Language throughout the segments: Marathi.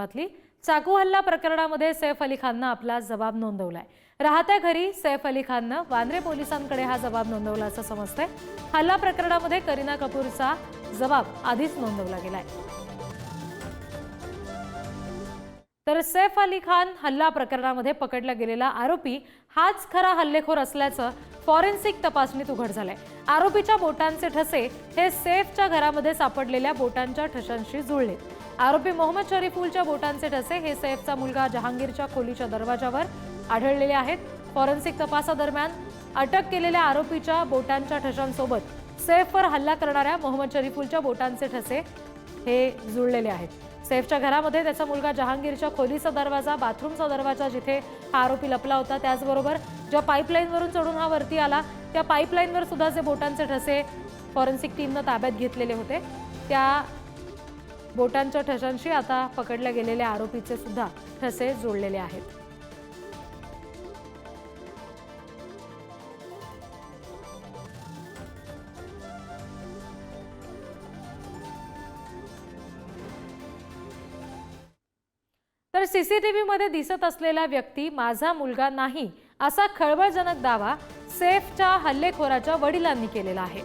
संदर्भातली चाकू हल्ला प्रकरणामध्ये सैफ अली खाननं आपला जबाब नोंदवलाय. राहत्या घरी सैफ अली खाननं वांद्रे पोलिसांकडे हा जबाब नोंदवला असं समजतंय. हल्ला प्रकरणामध्ये करीना कपूरचा जबाब आधीच नोंदवला गेलाय. तर सैफ अली खान हल्ला प्रकरणामध्ये पकडला गेलेला आरोपी हाच खरा हल्लेखोर असल्याचं फॉरेन्सिक तपासणीत उघड झालंय. आरोपीच्या बोटांचे ठसे हे सैफच्या घरामध्ये सापडलेल्या बोटांच्या ठशांशी जुळले आरोपी मोहम्मद शरीफुलच्या बोटांचे ठसे हे सैफचा मुलगा जहांगीरच्या खोलीच्या दरवाजावर आढळलेले आहेत. फॉरेन्सिक तपासादरम्यान अटक केलेल्या आरोपीच्या बोटांच्या ठशांसोबत सैफवर हल्ला करणाऱ्या मोहम्मद शरीफुलच्या बोटांचे ठसे हे जुळलेले आहेत. सैफच्या घरामध्ये त्याचा मुलगा जहांगीरच्या खोलीचा दरवाजा बाथरूमचा दरवाजा जिथे हा आरोपी लपला होता त्याचबरोबर ज्या पाईपलाईनवरून चढून हा वरती आला त्या पाईपलाईनवर सुद्धा जे बोटांचे ठसे फॉरेन्सिक टीमनं ताब्यात घेतलेले होते. त्या बोटांच्या ठशांशी आता पकडल्या गेलेल्या आरोपीचे सुद्धा ठसे जोडलेले आहेत. तर सीसीटीव्ही मध्ये दिसत असलेला व्यक्ती माझा मुलगा नाही असा खळबळजनक दावा सेफच्या हल्लेखोराच्या वडिलांनी केलेला आहे.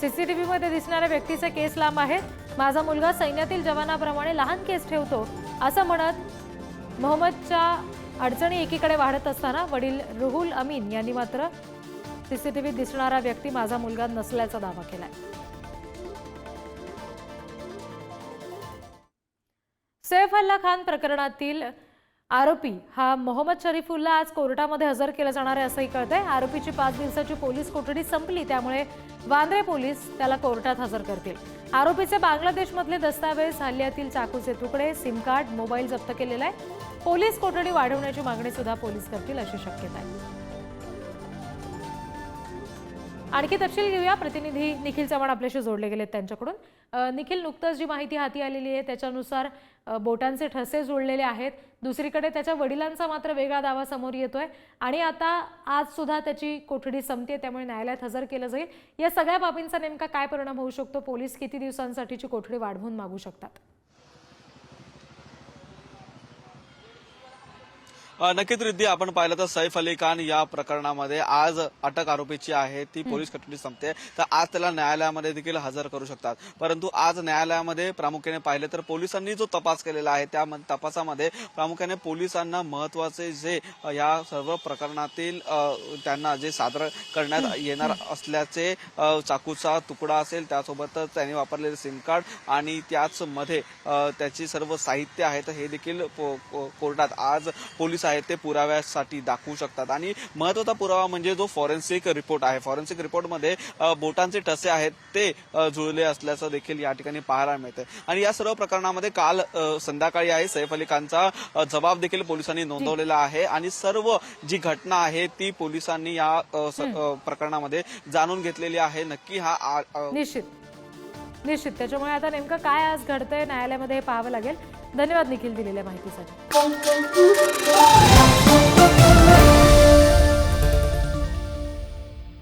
सीसीटीव्ही मध्ये दिसणाऱ्या व्यक्तीचे केस लांब आहेत. माझा मुलगा सैन्यातील जवानाप्रमाणे लहान केस ठेवतो असं म्हणत मोहम्मदच्या अडचणी एकीकडे वाढत असताना वडील रुहुल अमीन यांनी मात्र सीसीटीव्हीत दिसणारा व्यक्ती माझा मुलगा नसल्याचा दावा केलाय. सैफ अल्ला खान प्रकरणातील आरोपी हा मोहम्मद शरीफुल्ला आज कोर्टामध्ये हजर केला जाणार आहे असंही कळतंय. आरोपीची पाच दिवसाची पोलीस कोठडी संपली त्यामुळे वांद्रे पोलीस त्याला कोर्टात हजर करतील. आरोपीचे बांगलादेशमधले दस्तावेज हल्ल्यातील चाकूचे तुकडे सिम कार्ड मोबाईल जप्त केलेला आहे. पोलीस कोठडी वाढवण्याची मागणी सुद्धा पोलीस करतील अशी शक्यता आहे. आणखी तपशील घेऊया. प्रतिनिधी निखिल चव्हाण आपल्याशी जोडले गेलेत त्यांच्याकडून. निखिल नुकतंच जी माहिती हाती आलेली आहे त्याच्यानुसार बोटांचे ठसे जुळलेले आहेत. दुसरीकडे त्याच्या वडिलांचा मात्र वेगळा दावा समोर येतोय. आणि आता आज सुद्धा त्याची कोठडी संपते त्यामुळे न्यायालयात हजर केलं जाईल. या सगळ्या बाबींचा नेमका काय परिणाम होऊ शकतो? पोलीस किती दिवसांसाठीची कोठडी वाढवून मागू शकतात? नक्कीच रिद्धी आपण पाहिलं तर सैफ अली खान या प्रकरणामध्ये आज अटक आरोपीची आहे ती पोलीस कस्टडी संपते. तर आज त्याला न्यायालयामध्ये देखील हजर करू शकतात. परंतु आज न्यायालयामध्ये प्रामुख्याने पाहिले तर पोलिसांनी जो तपास केलेला आहे त्या तपासामध्ये प्रामुख्याने पोलिसांना महत्त्वाचे जे या सर्व प्रकरणातील त्यांना जे सादर करण्यात येणार असल्याचे चाकूचा तुकडा असेल त्यासोबतच त्यांनी वापरलेले सिम कार्ड आणि त्याच मध्ये अ, त्याची सर्व साहित्य आहे तर हे देखील कोर्टात आज पोलीस आहेत. ते पुराव्यासाठी दाखवू शकतात. आणि महत्त्वाचा पुरावा म्हणजे जो फॉरेन्सिक रिपोर्ट आहे. फॉरेन्सिक रिपोर्टमध्ये बोटांचे ठसे आहेत ते जुळले असल्याचं देखील या ठिकाणी पाहायला मिळते आणि या सर्व प्रकरणामध्ये काल संध्याकाळी आहे सैफ अली खानचा जबाब देखील पोलिसांनी नोंदवलेला आहे. आणि सर्व जी घटना आहे ती पोलिसांनी या प्रकरणामध्ये जाणून घेतलेली आहे. नक्की हा आ- निश्चित. निश्चित. त्याच्यामुळे आता नेमकं काय आज घडतंय न्यायालयामध्ये हे पाहावं लागेल. धन्यवाद निखिल दिलेल्या माहितीसाठी.